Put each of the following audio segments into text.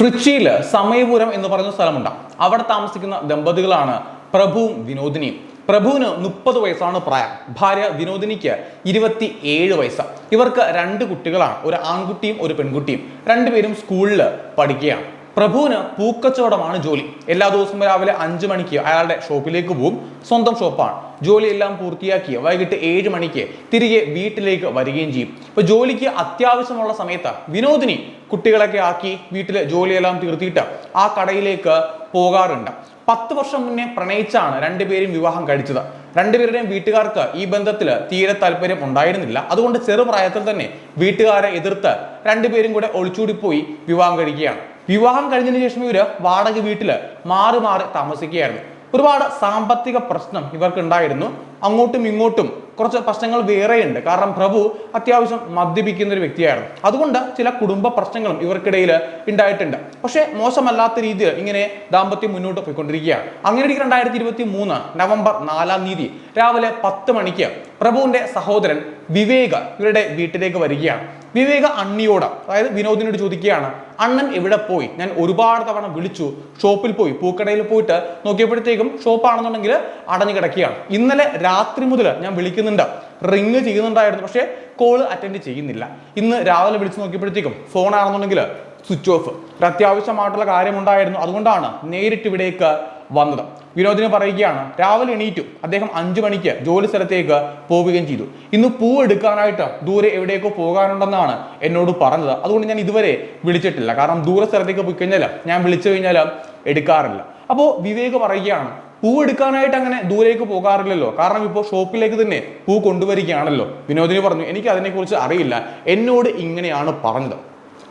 ട്രിച്ചിയിൽ സമയപുരം എന്ന് പറയുന്ന സ്ഥലമുണ്ട്. അവിടെ താമസിക്കുന്ന ദമ്പതികളാണ് പ്രഭുവും വിനോദിനിയും. പ്രഭുവിന് മുപ്പത് വയസ്സാണ് പ്രായം. ഭാര്യ വിനോദിനിക്ക് ഇരുപത്തി ഏഴ് വയസ്സ്. ഇവർക്ക് രണ്ട് കുട്ടികളാണ്. ഒരു ആൺകുട്ടിയും ഒരു പെൺകുട്ടിയും. രണ്ടുപേരും സ്കൂളിൽ പഠിക്കുകയാണ്. പ്രഭുവിന് പൂക്കച്ചവടമാണ് ജോലി. എല്ലാ ദിവസവും രാവിലെ അഞ്ച് മണിക്ക് അയാളുടെ ഷോപ്പിലേക്ക് പോകും സ്വന്തം ഷോപ്പാണ്. ജോലിയെല്ലാം പൂർത്തിയാക്കി വൈകിട്ട് ഏഴ് മണിക്ക് തിരികെ വീട്ടിലേക്ക് വരികയും ചെയ്യും. ഇപ്പൊ ജോലിക്ക് അത്യാവശ്യമുള്ള സമയത്ത് വിനോദിനി കുട്ടികളൊക്കെ ആക്കി വീട്ടിലെ ജോലിയെല്ലാം തീർത്തിയിട്ട് ആ കടയിലേക്ക് പോകാറുണ്ട്. പത്ത് വർഷം മുന്നേ പ്രണയിച്ചാണ് രണ്ടുപേരും വിവാഹം കഴിച്ചത്. രണ്ടുപേരുടെയും വീട്ടുകാർക്ക് ഈ ബന്ധത്തിൽ തീരെ താല്പര്യം ഉണ്ടായിരുന്നില്ല. അതുകൊണ്ട് ചെറുപ്രായത്തിൽ തന്നെ വീട്ടുകാരെ എതിർത്ത് രണ്ടുപേരും കൂടെ ഒളിച്ചൂടിപ്പോയി വിവാഹം കഴിക്കുകയാണ്. വിവാഹം കഴിഞ്ഞതിന് ശേഷം ഇവർ വാടക വീട്ടിൽ മാറി മാറി താമസിക്കുകയായിരുന്നു. ഒരുപാട് സാമ്പത്തിക പ്രശ്നം ഇവർക്ക് ഉണ്ടായിരുന്നു അങ്ങോട്ടും ഇങ്ങോട്ടും കുറച്ച് പ്രശ്നങ്ങൾ വേറെയുണ്ട്. കാരണം പ്രഭു അത്യാവശ്യം മദ്യപിക്കുന്ന ഒരു വ്യക്തിയായിരുന്നു. അതുകൊണ്ട് ചില കുടുംബ പ്രശ്നങ്ങളും ഇവർക്കിടയിൽ ഉണ്ടായിട്ടുണ്ട്. പക്ഷേ മോശമല്ലാത്ത രീതിയിൽ ഇങ്ങനെ ദാമ്പത്യം മുന്നോട്ട് പോയിക്കൊണ്ടിരിക്കുകയാണ്. അങ്ങനെ രണ്ടായിരത്തി ഇരുപത്തി മൂന്ന് നവംബർ നാലാം തീയതി രാവിലെ പത്ത് മണിക്ക് പ്രഭുവിന്റെ സഹോദരൻ വിവേക് ഇവരുടെ വീട്ടിലേക്ക് വരികയാണ്. വിവേക അണ്ണിയോട് അതായത് വിനോദിനോട് ചോദിക്കുകയാണ് അണ്ണൻ എവിടെ പോയി? ഞാൻ ഒരുപാട് തവണ വിളിച്ചു ഷോപ്പിൽ പോയി പൂക്കടയിൽ പോയിട്ട് നോക്കിയപ്പോഴത്തേക്കും ഷോപ്പാണെന്നുണ്ടെങ്കിൽ അടഞ്ഞു കിടക്കുകയാണ്. ഇന്നലെ രാത്രി മുതൽ ഞാൻ വിളിക്കുന്നുണ്ട് റിങ് ചെയ്യുന്നുണ്ടായിരുന്നു പക്ഷേ കോൾ അറ്റൻഡ് ചെയ്യുന്നില്ല. ഇന്ന് രാവിലെ വിളിച്ചു നോക്കിയപ്പോഴത്തേക്കും ഫോൺ ആണെന്നുണ്ടെങ്കിൽ സ്വിച്ച് ഓഫ്. ഒരു അത്യാവശ്യമായിട്ടുള്ള കാര്യമുണ്ടായിരുന്നു അതുകൊണ്ടാണ് നേരിട്ട് ഇവിടേക്ക് വന്നത്. വിനോദിന് പറയുകയാണ് രാവിലെ എണീറ്റു. അദ്ദേഹം അഞ്ചു മണിക്ക് ജോലി സ്ഥലത്തേക്ക് പോവുകയും ചെയ്തു. ഇന്ന് പൂ എടുക്കാനായിട്ട് ദൂരെ എവിടേക്കോ പോകാനുണ്ടെന്നാണ് എന്നോട് പറഞ്ഞത്. അതുകൊണ്ട് ഞാൻ ഇതുവരെ വിളിച്ചിട്ടില്ല. കാരണം ദൂര സ്ഥലത്തേക്ക് പോയി കഴിഞ്ഞാൽ ഞാൻ വിളിച്ചു കഴിഞ്ഞാൽ എടുക്കാറില്ല. അപ്പോൾ വിവേക് പറയുകയാണ് പൂ എടുക്കാനായിട്ട് അങ്ങനെ ദൂരേക്ക് പോകാറില്ലല്ലോ. കാരണം ഇപ്പോൾ ഷോപ്പിലേക്ക് തന്നെ പൂ കൊണ്ടുവരികയാണല്ലോ. വിനോദിനി പറഞ്ഞു എനിക്ക് അതിനെക്കുറിച്ച് അറിയില്ല. എന്നോട് ഇങ്ങനെയാണ് പറഞ്ഞത്.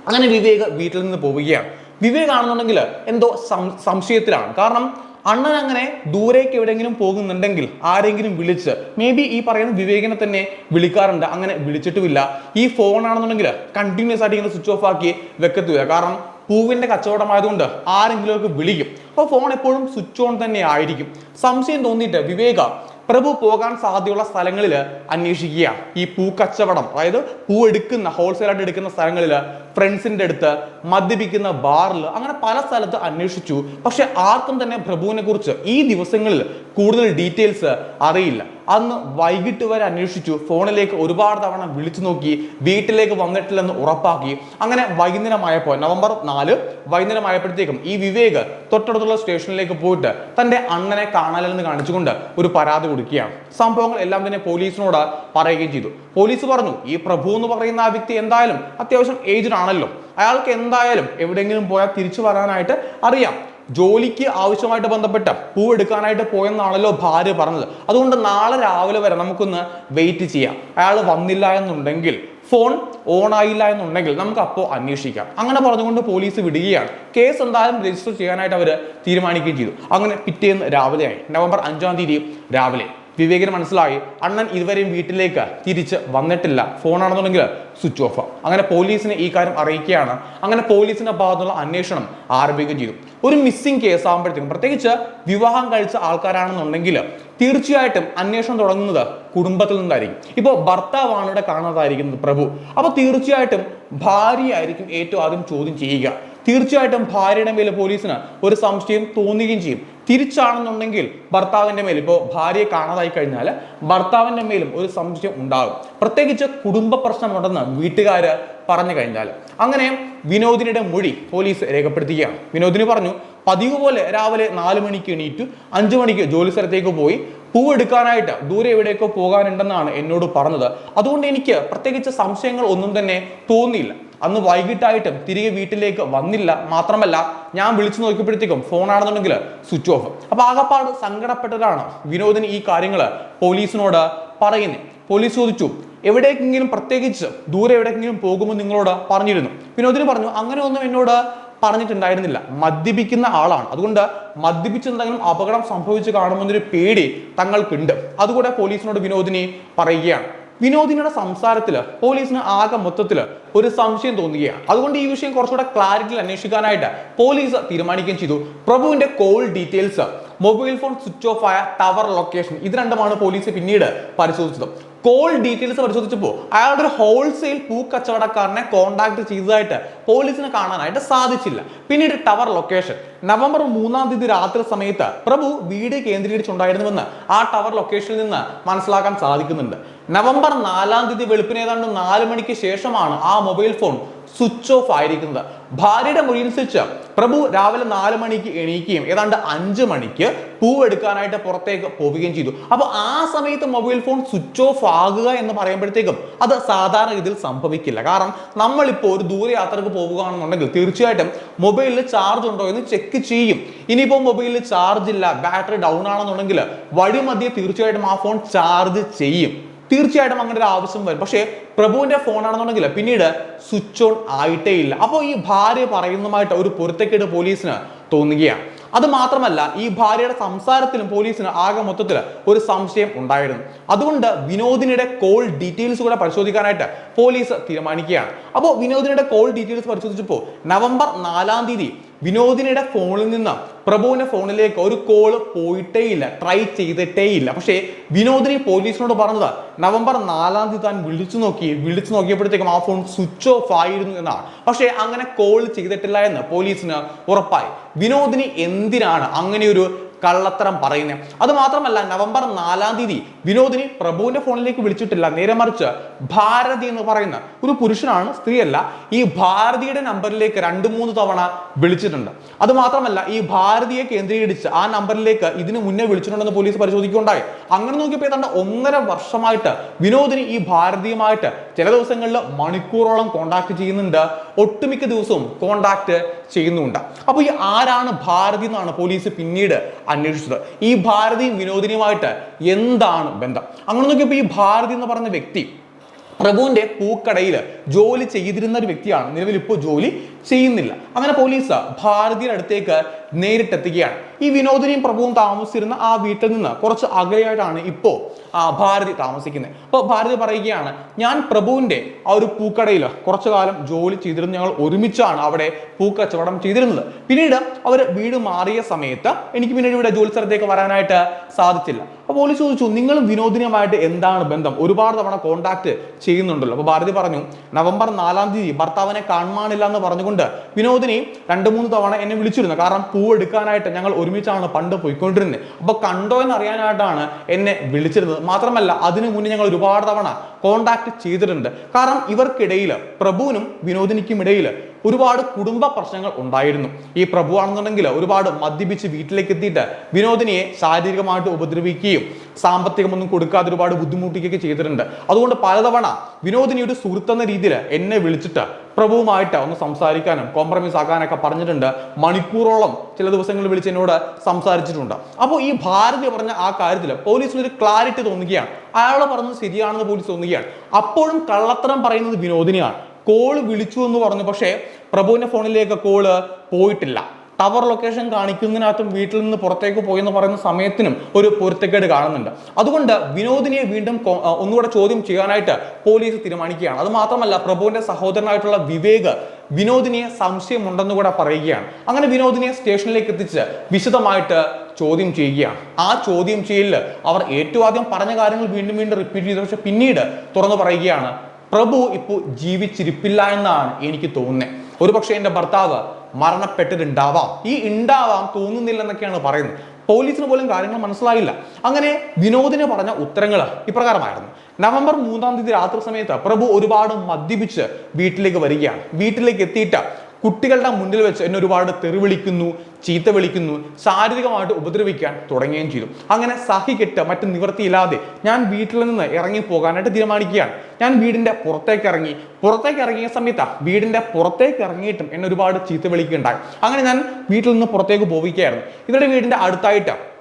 അങ്ങനെ വിവേക് വീട്ടിൽ നിന്ന് പോവുകയാണ്. വിവേക് ആണെന്നുണ്ടെങ്കിൽ എന്തോ സംശയത്തിലാണ്. കാരണം അണ്ണൻ അങ്ങനെ ദൂരേക്ക് എവിടെയെങ്കിലും പോകുന്നുണ്ടെങ്കിൽ ആരെങ്കിലും വിളിച്ച് മേ ബി ഈ പറയുന്ന വിവേകനെ തന്നെ വിളിക്കാറുണ്ട്. അങ്ങനെ വിളിച്ചിട്ടുമില്ല. ഈ ഫോൺ ആണെന്നുണ്ടെങ്കിൽ കണ്ടിന്യൂസ് ആയിട്ട് ഇങ്ങനെ സ്വിച്ച് ഓഫ് ആക്കി വെക്കത്തില്ല കാരണം പൂവിന്റെ കച്ചവടമായതുകൊണ്ട് ആരെങ്കിലും ഒക്കെ വിളിക്കും. അപ്പോൾ ഫോൺ എപ്പോഴും സ്വിച്ച് ഓൺ തന്നെ ആയിരിക്കും. സംശയം തോന്നിയിട്ട് വിവേക പ്രഭു പോകാൻ സാധ്യതയുള്ള സ്ഥലങ്ങളിൽ അന്വേഷിക്കുക. ഈ പൂ കച്ചവടം അതായത് പൂ എടുക്കുന്ന ഹോൾസെയിലായിട്ട് എടുക്കുന്ന സ്ഥലങ്ങളിൽ ഫ്രണ്ട്സിന്റെ അടുത്ത് മദ്യപിക്കുന്ന ബാറിൽ അങ്ങനെ പല സ്ഥലത്ത് അന്വേഷിച്ചു. പക്ഷെ ആർക്കും തന്നെ പ്രഭുവിനെ കുറിച്ച് ഈ ദിവസങ്ങളിൽ കൂടുതൽ ഡീറ്റെയിൽസ് അറിയില്ല. അന്ന് വൈകിട്ട് വരെ അന്വേഷിച്ചു. ഫോണിലേക്ക് ഒരുപാട് തവണ വിളിച്ചു നോക്കി വീട്ടിലേക്ക് വന്നിട്ടില്ലെന്ന് ഉറപ്പാക്കി. അങ്ങനെ വൈകുന്നേരമായപ്പോൾ നവംബർ നാല് വൈകുന്നേരമായപ്പോഴത്തേക്കും ഈ വിവേക് തൊട്ടടുത്തുള്ള സ്റ്റേഷനിലേക്ക് പോയിട്ട് തന്റെ അണ്ണനെ കാണാനെന്ന് കാണിച്ചുകൊണ്ട് ഒരു പരാതി കൊടുക്കുകയാണ്. സംഭവങ്ങൾ എല്ലാം തന്നെ പോലീസിനോട് പറയുകയും ചെയ്തു. പോലീസ് പറഞ്ഞു ഈ പ്രഭു എന്ന് പറയുന്ന ആ വ്യക്തി എന്തായാലും അത്യാവശ്യം ഏജ്ഡ് ആണല്ലോ. അയാൾക്ക് എന്തായാലും എവിടെയെങ്കിലും പോയാൽ തിരിച്ചു വരാനായിട്ട് അറിയാം. ജോലിക്ക് ആവശ്യമായിട്ട് ബന്ധപ്പെട്ട പൂ എടുക്കാനായിട്ട് പോയെന്നാണല്ലോ ഭാര്യ പറഞ്ഞത്. അതുകൊണ്ട് നാളെ രാവിലെ വരെ നമുക്കൊന്ന് വെയിറ്റ് ചെയ്യാം. അയാൾ വന്നില്ല എന്നുണ്ടെങ്കിൽ ഫോൺ ഓൺ ആയില്ല എന്നുണ്ടെങ്കിൽ നമുക്ക് അപ്പോൾ അന്വേഷിക്കാം. അങ്ങനെ പറഞ്ഞുകൊണ്ട് പോലീസ് വിടുകയാണ്. കേസ് എന്തായാലും രജിസ്റ്റർ ചെയ്യാനായിട്ട് അവർ തീരുമാനിക്കുകയും ചെയ്തു. അങ്ങനെ പിറ്റേന്ന് രാവിലെയായി നവംബർ അഞ്ചാം തീയതി രാവിലെ. വിവേകിന് മനസ്സിലായി അണ്ണൻ ഇതുവരെയും വീട്ടിലേക്ക് തിരിച്ച് വന്നിട്ടില്ല. ഫോണാണെന്നുണ്ടെങ്കിൽ സ്വിച്ച് ഓഫ് അങ്ങനെ പോലീസിനെ ഈ കാര്യം അറിയിക്കുകയാണ്. അങ്ങനെ പോലീസിന്റെ ഭാഗത്തുള്ള അന്വേഷണം ആരംഭിക്കുകയും ചെയ്തു. ഒരു മിസ്സിംഗ് കേസ് ആകുമ്പോഴത്തേക്കും പ്രത്യേകിച്ച് വിവാഹം കഴിച്ച ആൾക്കാരാണെന്നുണ്ടെങ്കിൽ തീർച്ചയായിട്ടും അന്വേഷണം തുടങ്ങുന്നത് കുടുംബത്തിൽ നിന്നായിരിക്കും. ഇപ്പോൾ ഭർത്താവാണ് ഇവിടെ കാണാതായിരിക്കുന്നത് പ്രഭു. അപ്പോൾ തീർച്ചയായിട്ടും ഭാര്യയായിരിക്കും ഏറ്റവും ആദ്യം ചോദ്യം ചെയ്യുക. തീർച്ചയായിട്ടും ഭാര്യയുടെ മേലെ പോലീസിന് ഒരു സംശയം തോന്നുകയും ചെയ്യും. തിരിച്ചാണെന്നുണ്ടെങ്കിൽ ഭർത്താവിന്റെ മേൽ ഇപ്പോൾ ഭാര്യയെ കാണാതായി കഴിഞ്ഞാൽ ഭർത്താവിന്റെ മേലും ഒരു സംശയം ഉണ്ടാകും. പ്രത്യേകിച്ച് കുടുംബ പ്രശ്നമുണ്ടെന്ന് വീട്ടുകാർ പറഞ്ഞു കഴിഞ്ഞാൽ. അങ്ങനെ വിനോദിനിയുടെ മൊഴി പോലീസ് രേഖപ്പെടുത്തുകയാണ്. വിനോദിനി പറഞ്ഞു പതിവ് പോലെ രാവിലെ നാല് മണിക്ക് എണീറ്റു അഞ്ചു മണിക്ക് ജോലി സ്ഥലത്തേക്ക് പോയി പൂവെടുക്കാനായിട്ട് ദൂരെ എവിടേക്കോ പോകാനുണ്ടെന്നാണ് എന്നോട് പറഞ്ഞത്. അതുകൊണ്ട് എനിക്ക് പ്രത്യേകിച്ച് സംശയങ്ങൾ ഒന്നും തന്നെ തോന്നിയില്ല. അന്ന് വൈകിട്ടായിട്ടും തിരികെ വീട്ടിലേക്ക് വന്നില്ല. മാത്രമല്ല ഞാൻ വിളിച്ചു നോക്കിയപ്പോഴത്തേക്കും ഫോണാണെന്നുണ്ടെങ്കിൽ സ്വിച്ച് ഓഫ് അപ്പൊ ആകപ്പാട് സങ്കടപ്പെട്ടതാണ് വിനോദിന് ഈ കാര്യങ്ങൾ പോലീസിനോട് പറയുന്നത് പോലീസ് ചോദിച്ചു എവിടേക്കെങ്കിലും പ്രത്യേകിച്ച് ദൂരെ എവിടേക്കെങ്കിലും പോകുമ്പോൾ നിങ്ങളോട് പറഞ്ഞിരുന്നു? വിനോദിന് പറഞ്ഞു അങ്ങനെ ഒന്നും എന്നോട് പറഞ്ഞിട്ടുണ്ടായിരുന്നില്ല. മദ്യപിക്കുന്ന ആളാണ്. അതുകൊണ്ട് മദ്യപിച്ചെന്തെങ്കിലും അപകടം സംഭവിച്ചു കാണുമെന്നൊരു പേടി തങ്ങൾക്കുണ്ട്. അതുകൂടെ പോലീസിനോട് വിനോദിനി പറയുകയാണ്. വിനോദിനിയുടെ സംസാരത്തിൽ പോലീസിന് ആകെ മൊത്തത്തിൽ ഒരു സംശയം തോന്നുകയാണ്. അതുകൊണ്ട് ഈ വിഷയം കുറച്ചുകൂടെ ക്ലാരിറ്റിയിൽ അന്വേഷിക്കാനായിട്ട് പോലീസ് തീരുമാനിക്കുകയും ചെയ്തു. പ്രഭുവിന്റെ call details mobile phone switch off ആയ ടവർ ലൊക്കേഷൻ ഇത് രണ്ടുമാണ് പോലീസ് പിന്നീട് പരിശോധിച്ചത്. കോൾ ഡീറ്റെയിൽസ് പരിശോധിച്ചപ്പോൾ അയാളുടെ ഒരു ഹോൾസെയിൽ പൂക്കച്ചവടക്കാരനെ കോൺടാക്ട് ചെയ്തതായിട്ട് പോലീസിന് കാണാനായിട്ട് സാധിച്ചില്ല. പിന്നീട് ടവർ ലൊക്കേഷൻ നവംബർ മൂന്നാം തീയതി രാത്രി സമയത്ത് പ്രഭു വീട് കേന്ദ്രീകരിച്ചുണ്ടായിരുന്നുവെന്ന് ആ ടവർ ലൊക്കേഷനിൽ നിന്ന് മനസ്സിലാക്കാൻ സാധിക്കുന്നുണ്ട്. നവംബർ നാലാം തീയതി വെളുപ്പിന് ഏതാണ്ട് നാല് മണിക്ക് ശേഷമാണ് ആ മൊബൈൽ ഫോൺ സ്വിച്ച് ഓഫ് ആയിരിക്കുന്നത്. ഭാര്യയുടെ മൊഴിയനുസരിച്ച് പ്രഭു രാവിലെ നാല് മണിക്ക് എണീക്കുകയും ഏതാണ്ട് അഞ്ച് മണിക്ക് പൂവെടുക്കാനായിട്ട് പുറത്തേക്ക് പോവുകയും ചെയ്തു. അപ്പോൾ ആ സമയത്ത് മൊബൈൽ ഫോൺ സ്വിച്ച് ഓഫ് ആകുക എന്ന് പറയുമ്പോഴത്തേക്കും അത് സാധാരണ ഇതിൽ സംഭവിക്കില്ല. കാരണം നമ്മളിപ്പോൾ ഒരു ദൂരയാത്രക്ക് പോവുകയാണെന്നുണ്ടെങ്കിൽ തീർച്ചയായിട്ടും മൊബൈലിൽ ചാർജ് ഉണ്ടോ എന്ന് ചെക്ക് ചെയ്യും. ഇനിയിപ്പോൾ മൊബൈലിൽ ചാർജ് ഇല്ല ബാറ്ററി ഡൗൺ ആണെന്നുണ്ടെങ്കിൽ വഴിമധ്യേ തീർച്ചയായിട്ടും ആ ഫോൺ ചാർജ് ചെയ്യും. തീർച്ചയായിട്ടും അങ്ങനെ ഒരു ആവശ്യം വരും. പക്ഷേ പ്രഭുവിന്റെ ഫോണാണെന്നുണ്ടെങ്കിൽ പിന്നീട് സ്വിച്ച് ഓൺ ആയിട്ടേ ഇല്ല അപ്പോൾ ഈ ഭാര്യ പറയുന്നതുമായിട്ട് ഒരു പൊരുത്തക്കേട് പോലീസിന് തോന്നുകയാണ്. അത് മാത്രമല്ല ഈ ഭാര്യയുടെ സംസാരത്തിലും പോലീസിന് ആകെ മൊത്തത്തിൽ ഒരു സംശയം ഉണ്ടായിരുന്നു. അതുകൊണ്ട് വിനോദിനിയുടെ കോൾ ഡീറ്റെയിൽസ് കൂടെ പരിശോധിക്കാനായിട്ട് പോലീസ് തീരുമാനിക്കുകയാണ്. അപ്പോൾ വിനോദിനിയുടെ കോൾ ഡീറ്റെയിൽസ് പരിശോധിച്ചപ്പോൾ നവംബർ നാലാം തീയതി വിനോദിനിയുടെ ഫോണിൽ നിന്ന് പ്രഭുവിന്റെ ഫോണിലേക്ക് ഒരു കോൾ പോയിട്ടേ ഇല്ല ട്രൈ ചെയ്തിട്ടേ ഇല്ല പക്ഷേ വിനോദിനി പോലീസിനോട് പറഞ്ഞത് നവംബർ നാലാം തീയതി താൻ വിളിച്ചു നോക്കി വിളിച്ചു നോക്കിയപ്പോഴത്തേക്കും ആ ഫോൺ സ്വിച്ച് ഓഫ് ആയിരുന്നു എന്നാണ്. പക്ഷേ അങ്ങനെ കോൾ ചെയ്തിട്ടില്ല എന്ന് പോലീസിന് ഉറപ്പായി. വിനോദിനി എന്തിനാണ് അങ്ങനെ ഒരു കള്ളത്തരം പറയുന്നത് അതുമാത്രമല്ല നവംബർ നാലാം തീയതി വിനോദിനി പ്രഭുവിന്റെ ഫോണിലേക്ക് വിളിച്ചിട്ടില്ല. നേരെ മറിച്ച് ഭാരതി എന്ന് പറയുന്ന ഒരു പുരുഷനാണ് സ്ത്രീയല്ല ഈ ഭാരതിയുടെ നമ്പറിലേക്ക് രണ്ട് മൂന്ന് തവണ വിളിച്ചിട്ടുണ്ട്. അതുമാത്രമല്ല ഈ ഭാരതിയെ കേന്ദ്രീകരിച്ച് ആ നമ്പറിലേക്ക് ഇതിനു മുന്നേ വിളിച്ചിട്ടുണ്ടെന്ന് പോലീസ് പരിശോധിക്കുകയുണ്ടായി. അങ്ങനെ നോക്കിയപ്പോൾ ഏതാണ്ട് ഒന്നര വർഷമായിട്ട് വിനോദിനി ഈ ഭാരതിയുമായിട്ട് ചില ദിവസങ്ങളിൽ മണിക്കൂറോളം കോണ്ടാക്ട് ചെയ്യുന്നുണ്ട്. ഒട്ടുമിക്ക ദിവസവും കോണ്ടാക്ട് ചെയ്യുന്നുണ്ട്. അപ്പോൾ ഈ ആരാണ് ഭാരതി എന്നാണ് പോലീസ് പിന്നീട് അന്വേഷിച്ചത്. ഈ ഭാരതിയും വിനോദിനിയുമായിട്ട് എന്താണ് ബന്ധം? അങ്ങനെ നോക്കിയപ്പോൾ ഈ ഭാരതി എന്ന് പറഞ്ഞ വ്യക്തി പ്രഭുവിന്റെ പൂക്കടയിൽ ജോലി ചെയ്തിരുന്ന ഒരു വ്യക്തിയാണ്. നിലവിൽ ഇപ്പോൾ ജോലി ചെയ്യുന്നില്ല. അങ്ങനെ പോലീസ് ഭാരതിയുടെ അടുത്തേക്ക് നേരിട്ടെത്തുകയാണ്. ഈ വിനോദിനിയും പ്രഭുവും താമസിച്ചിരുന്ന ആ വീട്ടിൽ നിന്ന് കുറച്ച് അകലെയായിട്ടാണ് ഇപ്പോൾ ആ ഭാരതി താമസിക്കുന്നത്. അപ്പോൾ ഭാരതി പറയുകയാണ് ഞാൻ പ്രഭുവിന്റെ ആ ഒരു പൂക്കടയിൽ കുറച്ചു കാലം ജോലി ചെയ്തിരുന്നു. ഞങ്ങൾ ഒരുമിച്ചാണ് അവിടെ പൂക്കച്ചവടം ചെയ്തിരുന്നത്. പിന്നീട് അവർ വീട് മാറിയ സമയത്ത് എനിക്ക് പിന്നീട് ഇവിടെ ജോലി സ്ഥലത്തേക്ക് വരാനായിട്ട് സാധിച്ചില്ല. അപ്പോൾ പോലീസ് ചോദിച്ചു നിങ്ങളും വിനോദിനിയുമായിട്ട് എന്താണ് ബന്ധം? ഒരുപാട് തവണ കോണ്ടാക്ട് ചെയ്യുന്നുണ്ടല്ലോ. അപ്പോൾ ഭാരതി പറഞ്ഞു നവംബർ നാലാം തീയതി ഭർത്താവിനെ കാണാനില്ല എന്ന് പറഞ്ഞുകൊണ്ട് വിനോദിനി രണ്ട് മൂന്ന് തവണ എന്നെ വിളിച്ചിരുന്നു. കാരണം പൂ എടുക്കാനായിട്ട് ഞങ്ങൾ ഒരുമിച്ചാണ് പണ്ട് പോയിക്കൊണ്ടിരുന്നത്. അപ്പോൾ കണ്ടോ എന്ന് അറിയാനായിട്ടാണ് എന്നെ വിളിച്ചിരുന്നത്. മാത്രമല്ല അതിനു മുന്നേ ഞങ്ങൾ ഒരുപാട് തവണ കോണ്ടാക്ട് ചെയ്തിട്ടുണ്ട്. കാരണം ഇവർക്കിടയിൽ പ്രഭുവിനും വിനോദിനിക്കും ഇടയിൽ ഒരുപാട് കുടുംബ പ്രശ്നങ്ങൾ ഉണ്ടായിരുന്നു. ഈ പ്രഭുവാണെന്നുണ്ടെങ്കിൽ ഒരുപാട് മദ്യപിച്ച് വീട്ടിലേക്ക് എത്തിയിട്ട് വിനോദിനിയെ ശാരീരികമായിട്ട് ഉപദ്രവിക്കുകയും സാമ്പത്തികമൊന്നും കൊടുക്കാതെ ഒരുപാട് ബുദ്ധിമുട്ടിക്കുകയൊക്കെ ചെയ്തിട്ടുണ്ട്. അതുകൊണ്ട് പലതവണ വിനോദിനിയുടെ സുഹൃത്തെന്ന രീതിയിൽ എന്നെ വിളിച്ചിട്ട് പ്രഭുവുമായിട്ട് ഒന്ന് സംസാരിക്കാനും കോംപ്രമൈസ് ആക്കാനൊക്കെ പറഞ്ഞിട്ടുണ്ട്. മണിക്കൂറോളം ചില ദിവസങ്ങളിൽ വിളിച്ച് എന്നോട് സംസാരിച്ചിട്ടുണ്ട്. അപ്പോൾ ഈ ഭാരതി പറഞ്ഞ ആ കാര്യത്തിൽ പോലീസിനൊരു ക്ലാരിറ്റി തോന്നുകയാണ്. അയാൾ പറഞ്ഞത് ശരിയാണെന്ന് പോലീസ് തോന്നുകയാണ്. അപ്പോഴും കള്ളത്തരം പറയുന്നത് വിനോദിനിയാണ്. കോൾ വിളിച്ചു എന്ന് പറഞ്ഞു. പക്ഷേ പ്രഭുവിന്റെ ഫോണിലേക്ക് കോൾ പോയിട്ടില്ല. ടവർ ലൊക്കേഷൻ കാണിക്കുന്നതിനകത്തും വീട്ടിൽ നിന്ന് പുറത്തേക്ക് പോയെന്ന് പറയുന്ന സമയത്തിനും ഒരു പൊരുത്തക്കേട് കാണുന്നുണ്ട്. അതുകൊണ്ട് വിനോദിനിയെ വീണ്ടും ഒന്നുകൂടെ ചോദ്യം ചെയ്യാനായിട്ട് പോലീസ് തീരുമാനിക്കുകയാണ്. അത് മാത്രമല്ല പ്രഭുവിന്റെ സഹോദരനായിട്ടുള്ള വിവേക് വിനോദിനിയെ സംശയമുണ്ടെന്ന് കൂടെ പറയുകയാണ്. അങ്ങനെ വിനോദിനിയെ സ്റ്റേഷനിലേക്ക് എത്തിച്ച് വിശദമായിട്ട് ചോദ്യം ചെയ്യുകയാണ്. ആ ചോദ്യം ചെയ്യലിൽ അവർ ഏറ്റവും ആദ്യം പറഞ്ഞ കാര്യങ്ങൾ വീണ്ടും വീണ്ടും റിപ്പീറ്റ് ചെയ്തു. പക്ഷെ പിന്നീട് തുറന്നു പറയുകയാണ് പ്രഭു ഇപ്പോൾ ജീവിച്ചിരിപ്പില്ല എന്നാണ് എനിക്ക് തോന്നുന്നത് ഒരു പക്ഷേ എന്റെ ഭർത്താവ് മരണപ്പെട്ടിട്ടുണ്ടാവാം. ഈ ഉണ്ടാവാം തോന്നുന്നില്ലെന്നൊക്കെയാണ് പറയുന്നത് പോലീസിന് പോലും കാര്യങ്ങൾ മനസ്സിലായില്ല. അങ്ങനെ വിനോദിനെ പറഞ്ഞ ഉത്തരങ്ങൾ ഇപ്രകാരമായിരുന്നു. നവംബർ മൂന്നാം തീയതി രാത്രി സമയത്ത് പ്രഭു ഒരുപാട് മദ്യപിച്ച് വീട്ടിലേക്ക് വരികയാണ്. വീട്ടിലേക്ക് എത്തിയിട്ട് കുട്ടികളുടെ മുന്നിൽ വെച്ച് എന്നെ ഒരുപാട് തെറി വിളിക്കുന്നു ചീത്ത വിളിക്കുന്നു ശാരീരികമായിട്ട് ഉപദ്രവിക്കാൻ തുടങ്ങുകയും ചെയ്തു. അങ്ങനെ സഹികെട്ട് മറ്റ് നിവൃത്തിയില്ലാതെ ഞാൻ വീട്ടിൽ നിന്ന് ഇറങ്ങി പോകാനായിട്ട് തീരുമാനിക്കുകയാണ്. ഞാൻ വീടിന്റെ പുറത്തേക്ക് ഇറങ്ങി. പുറത്തേക്ക് ഇറങ്ങിയ സമയത്ത് വീടിന്റെ പുറത്തേക്ക് ഇറങ്ങിയിട്ടും എന്നെ ഒരുപാട് ചീത്ത വിളിക്കുകയുണ്ടായി. അങ്ങനെ ഞാൻ വീട്ടിൽ നിന്ന് പുറത്തേക്ക് പോവുകയായിരുന്നു. ഇവരുടെ വീടിന്റെ അടുത്തായിട്ട്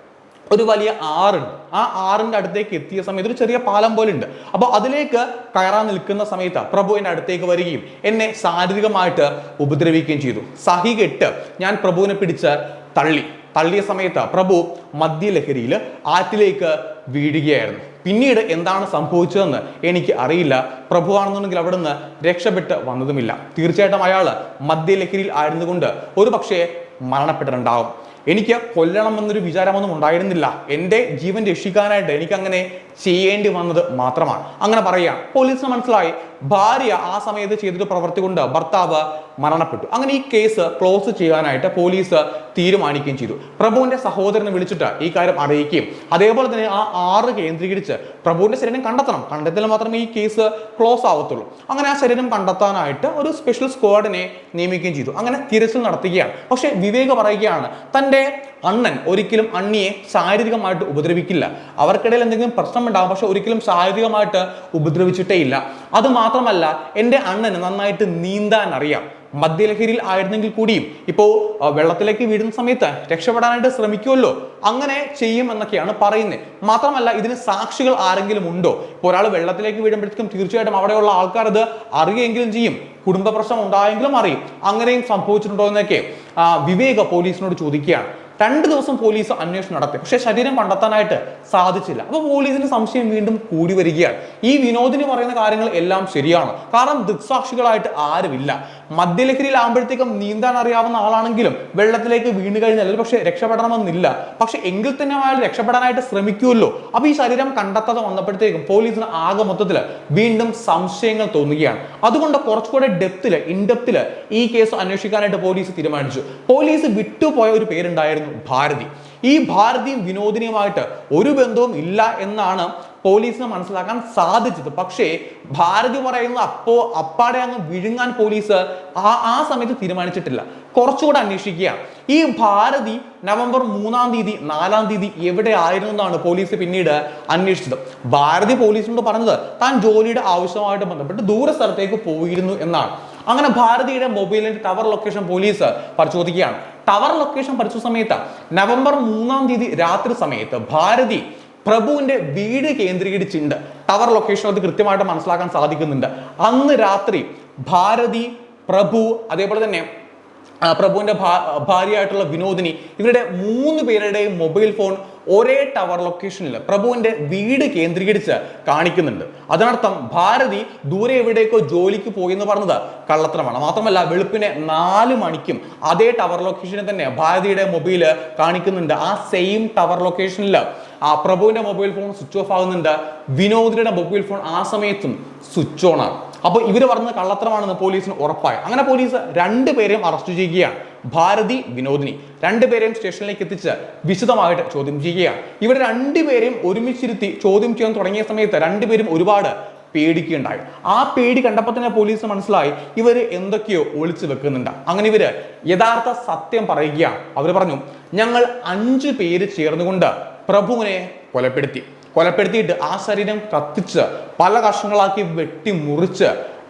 ഒരു വലിയ ആറുണ്ട്. ആ ആറിന്റെ അടുത്തേക്ക് എത്തിയ സമയത്ത് ഒരു ചെറിയ പാലം പോലെ ഉണ്ട് അപ്പോൾ അതിലേക്ക് കയറാൻ നിൽക്കുന്ന സമയത്ത് പ്രഭു എന്റെ അടുത്തേക്ക് വരികയും എന്നെ ശാരീരികമായിട്ട് ഉപദ്രവിക്കുകയും ചെയ്തു. സഹി കെട്ട് ഞാൻ പ്രഭുവിനെ പിടിച്ച് തള്ളി. തള്ളിയ സമയത്ത് പ്രഭു മദ്യലഹരിയിൽ ആറ്റിലേക്ക് വീഴുകയായിരുന്നു. പിന്നീട് എന്താണ് സംഭവിച്ചതെന്ന് എനിക്ക് അറിയില്ല. പ്രഭുവാണെന്നുണ്ടെങ്കിൽ അവിടെ നിന്ന് രക്ഷപ്പെട്ട് വന്നതുമില്ല. തീർച്ചയായിട്ടും അയാൾ മദ്യലഹരിയിൽ ആയിരുന്നുകൊണ്ട് ഒരു പക്ഷേ മരണപ്പെട്ടിട്ടുണ്ടാവും. എനിക്ക് കൊല്ലണമെന്നൊരു വിചാരമൊന്നും ഉണ്ടായിരുന്നില്ല. എന്റെ ജീവൻ രക്ഷിക്കാനായിട്ട് എനിക്കങ്ങനെ ചെയ്യേണ്ടി വന്നത് മാത്രമാണ്. അങ്ങനെ പറയുക പോലീസിന് മനസ്സിലായി. ഭാര്യ ആ സമയത്ത് ചെയ്തൊരു പ്രവൃത്തി കൊണ്ട് ഭർത്താവ് മരണപ്പെട്ടു. അങ്ങനെ ഈ കേസ് ക്ലോസ് ചെയ്യാനായിട്ട് പോലീസ് തീരുമാനിക്കുകയും ചെയ്തു. പ്രഭുവിന്റെ സഹോദരനെ വിളിച്ചിട്ട് ഈ കാര്യം അറിയിക്കുകയും അതേപോലെ തന്നെ ആ ആറ് കേന്ദ്രീകരിച്ച് പ്രഭുവിന്റെ ശരീരം കണ്ടെത്തണം. കണ്ടെത്തിയാൽ മാത്രമേ ഈ കേസ് ക്ലോസ് ആവത്തുള്ളൂ. അങ്ങനെ ആ ശരീരം കണ്ടെത്താനായിട്ട് ഒരു സ്പെഷ്യൽ സ്ക്വാഡിനെ നിയമിക്കുകയും ചെയ്തു. അങ്ങനെ തിരച്ചിൽ നടത്തുകയാണ്. പക്ഷേ വിവേക് പറയുകയാണ് തന്റെ അണ്ണൻ ഒരിക്കലും അണ്ണിയെ ശാരീരികമായിട്ട് ഉപദ്രവിക്കില്ല. അവർക്കിടയിൽ എന്തെങ്കിലും പ്രശ്നം ഉണ്ടാകും പക്ഷെ ഒരിക്കലും ശാരീരികമായിട്ട് ഉപദ്രവിച്ചിട്ടേ ഇല്ല. അത് മാത്രമല്ല എന്റെ അണ്ണന് നന്നായിട്ട് നീന്താൻ അറിയാം. മദ്യലഹരിയിൽ ആയിരുന്നെങ്കിൽ കൂടിയും ഇപ്പോ വെള്ളത്തിലേക്ക് വീഴുന്ന സമയത്ത് രക്ഷപ്പെടാനായിട്ട് ശ്രമിക്കുമല്ലോ അങ്ങനെ ചെയ്യും എന്നൊക്കെയാണ് പറയുന്നത്. മാത്രമല്ല ഇതിന് സാക്ഷികൾ ആരെങ്കിലും ഉണ്ടോ? ഇപ്പോൾ ഒരാൾ വെള്ളത്തിലേക്ക് വീഴുമ്പോഴത്തേക്കും തീർച്ചയായിട്ടും അവിടെയുള്ള ആൾക്കാർ അത് അറിയുമെങ്കിലും ചെയ്യും. കുടുംബ പ്രശ്നം ഉണ്ടായെങ്കിലും അറിയും. അങ്ങനെയും സംഭവിച്ചിട്ടുണ്ടോ എന്നൊക്കെ വിവേക പോലീസിനോട് ചോദിക്കുകയാണ്. രണ്ട് ദിവസം പോലീസ് അന്വേഷണം നടത്തി. പക്ഷേ ശരീരം കണ്ടെത്താനായിട്ട് സാധിച്ചില്ല. അപ്പോൾ പോലീസിന് സംശയം വീണ്ടും കൂടി വരികയാണ്. ഈ വിനോദിന് പറയുന്ന കാര്യങ്ങൾ എല്ലാം ശരിയാണ്. കാരണം ദൃക്സാക്ഷികളായിട്ട് ആരുമില്ല. മദ്യലഹരിയിലാകുമ്പോഴത്തേക്കും നീന്താൻ അറിയാവുന്ന ആളാണെങ്കിലും വെള്ളത്തിലേക്ക് വീണ് കഴിഞ്ഞാൽ പക്ഷേ രക്ഷപ്പെടണമെന്നില്ല. പക്ഷെ എങ്കിൽ തന്നെ അയാൾ രക്ഷപ്പെടാനായിട്ട് ശ്രമിക്കുമല്ലോ. അപ്പോൾ ഈ ശരീരം കണ്ടെത്താതെ വന്നപ്പോഴത്തേക്കും പോലീസിന് ആകെ മൊത്തത്തിൽ വീണ്ടും സംശയങ്ങൾ തോന്നുകയാണ്. അതുകൊണ്ട് കുറച്ചുകൂടെ ഡെപ്തിൽ ഇൻഡെപ്തിൽ ഈ കേസ് അന്വേഷിക്കാനായിട്ട് പോലീസ് തീരുമാനിച്ചു. പോലീസ് വിട്ടുപോയ ഒരു പേരുണ്ടായിരുന്നു ഭാരതി. ഈ ഭാരതിയും വിനോദിനിയുമായിട്ട് ഒരു ബന്ധവും ഇല്ല എന്നാണ് പോലീസിന് മനസ്സിലാക്കാൻ സാധിച്ചത്. പക്ഷേ ഭാരതി പറയുന്നത് അപ്പോ അപ്പാടെ അങ്ങ് വിഴുങ്ങാൻ പോലീസ് ആ ആ സമയത്ത് തീരുമാനിച്ചിട്ടില്ല. കുറച്ചുകൂടെ അന്വേഷിക്കുകയാണ്. ഈ ഭാരതി നവംബർ മൂന്നാം തീയതി നാലാം തീയതി എവിടെ ആയിരുന്നു എന്നാണ് പോലീസ് പിന്നീട് അന്വേഷിച്ചത്. ഭാരതി പോലീസിനോട് പറഞ്ഞത് താൻ ജോലിയുടെ ആവശ്യമായിട്ട് ബന്ധപ്പെട്ട് ദൂര സ്ഥലത്തേക്ക് പോയിരുന്നു എന്നാണ്. അങ്ങനെ ഭാരതിയുടെ മൊബൈലിന്റെ ടവർ ലൊക്കേഷൻ പോലീസ് പരിശോധിക്കുകയാണ്. ടവർ ലൊക്കേഷൻ പഠിച്ച സമയത്ത്. നവംബർ മൂന്നാം തീയതി രാത്രി സമയത്ത് ഭാരതി പ്രഭുവിന്റെ വീട് കേന്ദ്രീകരിച്ചുണ്ട് ടവർ ലൊക്കേഷൻ അത് കൃത്യമായിട്ട് മനസ്സിലാക്കാൻ സാധിക്കുന്നുണ്ട്. അന്ന് രാത്രി ഭാരതി പ്രഭു അതേപോലെ തന്നെ പ്രഭുവിന്റെ ഭാര്യയായിട്ടുള്ള വിനോദിനി ഇവരുടെ മൂന്ന് പേരുടെയും മൊബൈൽ ഫോൺ ഒരേ ടവർ ലൊക്കേഷനിൽ പ്രഭുവിന്റെ വീട് കേന്ദ്രീകരിച്ച് കാണിക്കുന്നുണ്ട്. അതിനർത്ഥം ഭാരതി ദൂരെ എവിടേക്കോ ജോലിക്ക് പോയി എന്ന് പറഞ്ഞത് കള്ളത്തരമാണ്. മാത്രമല്ല വെളുപ്പിനെ നാല് മണിക്കും അതേ ടവർ ലൊക്കേഷനിൽ തന്നെ ഭാരതിയുടെ മൊബൈൽ കാണിക്കുന്നുണ്ട്. ആ സെയിം ടവർ ലൊക്കേഷനിൽ ആ പ്രഭുവിന്റെ മൊബൈൽ ഫോൺ സ്വിച്ച് ഓഫ് ആകുന്നുണ്ട് വിനോദിന്റെ മൊബൈൽ ഫോൺ ആ സമയത്തും സ്വിച്ച് ഓൺ ആണ്. അപ്പോൾ ഇവർ പറഞ്ഞത് കള്ളത്തരമാണെന്ന് പോലീസിന് ഉറപ്പായി. അങ്ങനെ പോലീസ് രണ്ടുപേരെയും അറസ്റ്റ് ചെയ്യുകയാണ്. ഭാരതി വിനോദിനി. രണ്ടുപേരെയും സ്റ്റേഷനിലേക്ക് എത്തിച്ച് വിശദമായിട്ട് ചോദ്യം ചെയ്യുകയാണ്. ഇവിടെ രണ്ടുപേരെയും ഒരുമിച്ചിരുത്തി ചോദ്യം ചെയ്യാൻ തുടങ്ങിയ സമയത്ത് രണ്ടുപേരും ഒരുപാട് പേടിക്കുകയുണ്ടായി. ആ പേടി കണ്ടപ്പോൾ തന്നെ പോലീസ് മനസ്സിലായി ഇവർ എന്തൊക്കെയോ ഒളിച്ചു വെക്കുന്നുണ്ട്. അങ്ങനെ ഇവർ യഥാർത്ഥ സത്യം പറയുകയാണ്. അവർ പറഞ്ഞു ഞങ്ങൾ അഞ്ചു പേര് ചേർന്നുകൊണ്ട് പ്രഭുവിനെ കൊലപ്പെടുത്തി. കൊലപ്പെടുത്തിയിട്ട് ആ ശരീരം കത്തിച്ച് പല കഷ്ണങ്ങളാക്കി വെട്ടി മുറിച്ച്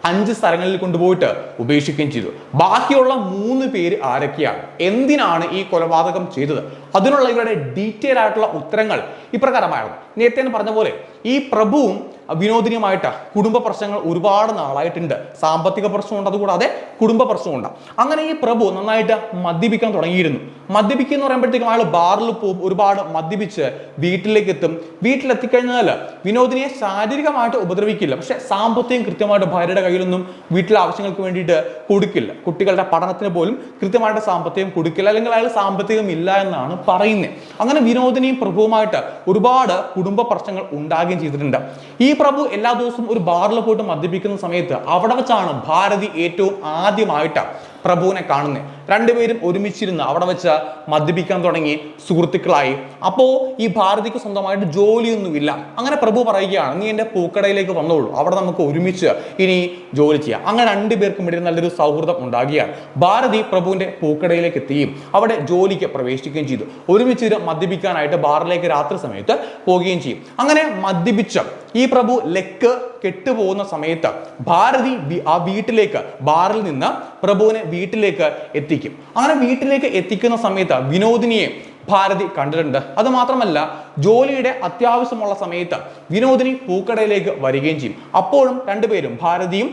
അഞ്ച് സ്ഥലങ്ങളിൽ കൊണ്ടുപോയിട്ട് ഉപേക്ഷിക്കുകയും ചെയ്തു. ബാക്കിയുള്ള മൂന്ന് പേര് ആരൊക്കെയാണ്? എന്തിനാണ് ഈ കൊലപാതകം ചെയ്തത്? അതിനുള്ള ഇവരുടെ ഡീറ്റെയിൽ ആയിട്ടുള്ള ഉത്തരങ്ങൾ ഇപ്രകാരമായിരുന്നു. നേരത്തെ പറഞ്ഞ പോലെ ഈ പ്രഭുവും വിനോദിനിയുമായിട്ട് കുടുംബ പ്രശ്നങ്ങൾ ഒരുപാട് നാളായിട്ടുണ്ട്. സാമ്പത്തിക പ്രശ്നമുണ്ട് അതുകൂടാതെ കുടുംബ പ്രശ്നമുണ്ട്. അങ്ങനെ ഈ പ്രഭു നന്നായിട്ട് മദ്യപിക്കാൻ തുടങ്ങിയിരുന്നു. മദ്യപിക്കുക എന്ന് പറയുമ്പോഴത്തേക്കും അയാൾ ബാറിൽ പോകും ഒരുപാട് മദ്യപിച്ച് വീട്ടിലേക്ക് എത്തും. വീട്ടിലെത്തിക്കഴിഞ്ഞാൽ വിനോദിനിയെ ശാരീരികമായിട്ട് ഉപദ്രവിക്കില്ല. പക്ഷെ സാമ്പത്തികം കൃത്യമായിട്ട് ഭാര്യയുടെ കയ്യിലൊന്നും വീട്ടിലെ ആവശ്യങ്ങൾക്ക് വേണ്ടിയിട്ട് കൊടുക്കില്ല. കുട്ടികളുടെ പഠനത്തിന് പോലും കൃത്യമായിട്ട് സാമ്പത്തികം കൊടുക്കില്ല. അല്ലെങ്കിൽ അയാൾ സാമ്പത്തികം ഇല്ല എന്നാണ് പറയുന്നത് അങ്ങനെ വിനോദിനിയും പ്രഭുവുമായിട്ട് ഒരുപാട് കുടുംബ പ്രശ്നങ്ങൾ ഉണ്ടാകുകയും ചെയ്തിട്ടുണ്ട്. ഈ പ്രഭു എല്ലാ ദിവസവും ഒരു ബാറിൽ പോയിട്ട് മദ്യപിക്കുന്ന സമയത്ത് അവിടെ വെച്ചാണ് ഭാരതി ഏറ്റവും ആദ്യമായിട്ട് പ്രഭുവിനെ കാണുന്നത് രണ്ടുപേരും ഒരുമിച്ചിരുന്ന് അവിടെ വെച്ച് മദ്യപിക്കാൻ തുടങ്ങി സുഹൃത്തുക്കളായി. അപ്പോ ഈ ഭാരതിക്ക് സ്വന്തമായിട്ട് ജോലിയൊന്നുമില്ല. അങ്ങനെ പ്രഭു പറയുകയാണ് നീ എന്റെ പൂക്കടയിലേക്ക് വന്നോളൂ. അവിടെ നമുക്ക് ഒരുമിച്ച് ഇനി ജോലി ചെയ്യാം. അങ്ങനെ രണ്ടുപേർക്കും ഇടയിൽ നല്ലൊരു സൗഹൃദം ഉണ്ടാകുകയാണ്. ഭാരതി പ്രഭുവിന്റെ പൂക്കടയിലേക്ക് എത്തുകയും അവിടെ ജോലിക്ക് പ്രവേശിക്കുകയും ചെയ്തു. ഒരുമിച്ച് മദ്യപിക്കാനായിട്ട് ബാറിലേക്ക് രാത്രി സമയത്ത് പോവുകയും ചെയ്യും. അങ്ങനെ മദ്യപിച്ച ഈ പ്രഭു ലെക്ക് കെട്ടുപോകുന്ന സമയത്ത് ഭാരതി ആ വീട്ടിലേക്ക് ബാറിൽ നിന്ന് പ്രഭുവിനെ വീട്ടിലേക്ക് എത്തിക്കും. അങ്ങനെ വീട്ടിലേക്ക് എത്തിക്കുന്ന സമയത്ത് വിനോദിനിയെ ഭാരതി കണ്ടിട്ടുണ്ട്. അത് മാത്രമല്ല ജോലിയുടെ അത്യാവശ്യമുള്ള സമയത്ത് വിനോദിനി പൂക്കടയിലേക്ക് വരികയും ചെയ്യും. അപ്പോഴും രണ്ടുപേരും ഭാരതിയും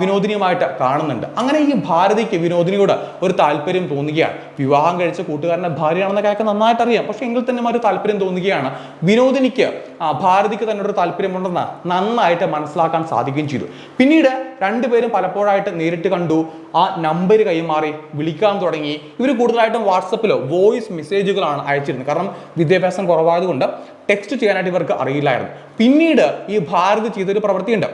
വിനോദിനിയുമായിട്ട് കാണുന്നുണ്ട്. അങ്ങനെ ഈ ഭാരതിക്ക് വിനോദിനിയോട് ഒരു താല്പര്യം തോന്നുകയാണ്. വിവാഹം കഴിച്ച കൂട്ടുകാരന്റെ ഭാര്യയാണെന്നൊക്കെ കാര്യം നന്നായിട്ട് അറിയാം പക്ഷെ എങ്കിൽ തന്നെ ഒരു താല്പര്യം തോന്നുകയാണ്. വിനോദിനിക്ക് ഭാരതിക്ക് തന്നെ ഒരു താല്പര്യമുണ്ടെന്ന് നന്നായിട്ട് മനസ്സിലാക്കാൻ സാധിക്കുകയും ചെയ്തു. പിന്നീട് രണ്ടുപേരും പലപ്പോഴായിട്ട് നേരിട്ട് കണ്ടു. ആ നമ്പർ കൈമാറി വിളിക്കാൻ തുടങ്ങി. ഇവർ കൂടുതലായിട്ടും വാട്സപ്പിലോ വോയിസ് മെസ്സേജുകളാണ് അയച്ചിരുന്നത്. കാരണം വിദ്യാഭ്യാസം കുറവായതുകൊണ്ട് ടെക്സ്റ്റ് ചെയ്യാനായിട്ട് ഇവർക്ക് അറിയില്ലായിരുന്നു. പിന്നീട് ഈ ഭാരതി ചെയ്തൊരു പ്രവൃത്തിയുണ്ട്.